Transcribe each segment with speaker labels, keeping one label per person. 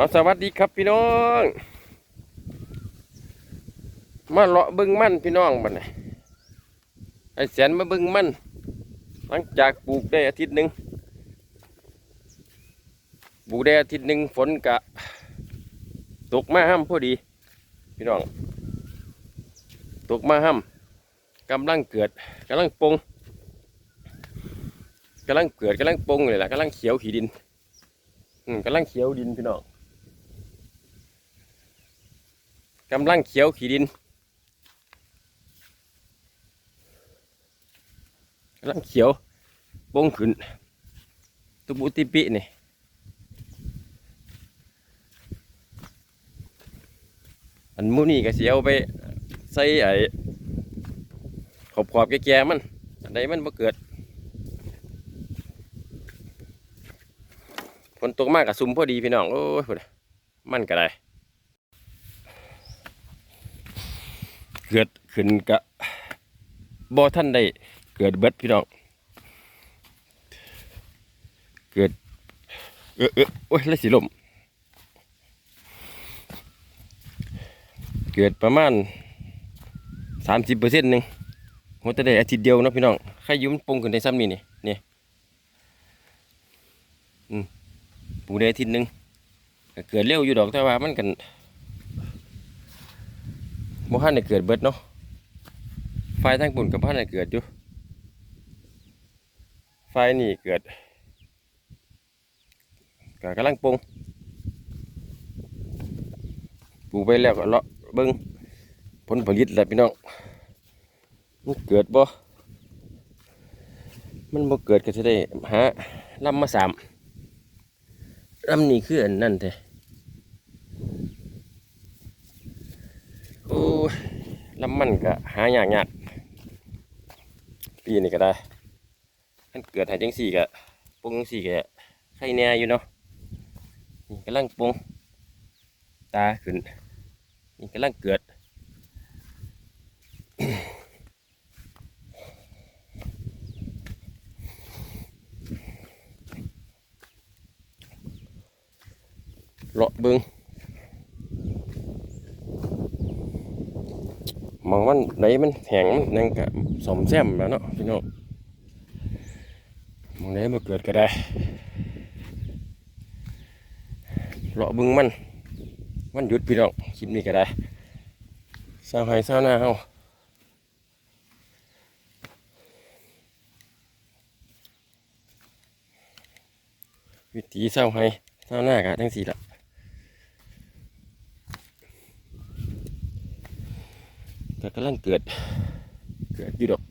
Speaker 1: อ๋อสวัสดีครับพี่น้อง มาเลาะเบึงมันพี่น้องบัดนี้ไอแสนมาเบึงมัน หลังจากปลูกได้อาทิตย์หนึ่งปลูกได้อาทิตย์หนึ่งฝนกะ ตกมาห้ำพอดี พี่น้อง ตกมาห้ำกำลังเกิดกำลังปงกำลังเกิดกำลังปงเลยล่ะกำลังเขียวขีดินอืมกำลังเขียวดินพี่น้อง กำลังเขียวขีดินกำลังเขียวปงขึ้น ตุบุติปินี่อันมูนี่ก็เสียเอาไปใส่ไอ้ขอบขอบแก่ๆมันอันใดมันบ่เกิดฝนตกมากกับซุมพอดีพี่น้องโอ้ยมันก็ได้ เกิดขึ้นกะบ่ท่านได้เกิดเบิดพี่น้อง เกิด เออเออโอ้ยแล้วสิลมเกิดประมาณสามสิบเปอร์เซ็นต์หนึ่งหัวแต่ได้อาทิตย์เดียวนะพี่น้องใครยุ่มนปงขึ้นในซ้ำนี่นี่นี่ปลูกได้อาทิตย์หนึ่งเกิดเร็วอยู่ดอกแต่ว่ามันกัน บ่ทันได้เกิดเบิดเนาะไฟทั้งปุ่นกับพันได้เกิดอยู่ไฟนี่เกิดก็กำลังปรุงปลูกไปแล้วก็เลาะเบิ่งผลผลิตแหละพี่น้องมันเกิดบ่มันบ่เกิดก็จะได้หาลำมาสามลำนี้คืออันนั่นแท้โอ้ยลำ มันก็หายากยากปีนี้ก็ได้มันเกิดให้จังสี่ก็ปรุงจังสี่ก็ไข่แน่อยู่เนาะนี่กำลังปงตาขึ้นนี่กำลังเกิดเลาะเบิง มองมันไหนมันแห้งมันนั่งกะสมแซมแล้วเนาะพี่น้องมองไหนมาเกิดก็ได้เลาะบิงมันมันหยุดพี่น้องคลิปนี้ก็ได้สร้างให้สร้างหน้าเฮาวิธีเศร้าให้เศร้าหน้ากะทั้งสี่ละ ก็กำลังเกิด เกิดอยู่ดอก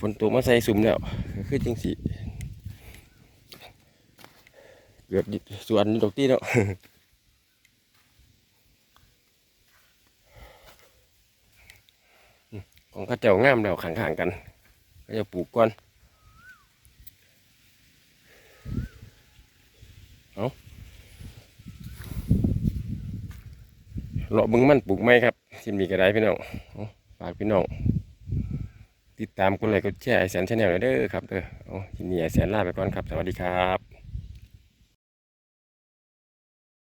Speaker 1: ฝนตกมาใส่สุ่มแล้วคือจังสิเกิดสวนดอกที่เนาะของข้าเจ้างามแล้วขังๆกันก็จะปลูกก่อนเอา เลาะบึงมันปลูกไม้ครับสิมีกระไดพี่น้องฝากพี่น้องติดตามกดไลค์กดแชร์ไอแสนชาแนลเด้อครับเด้ออาทีนี้ไอแสนลาไปก่อนครับ สวัสดีครับ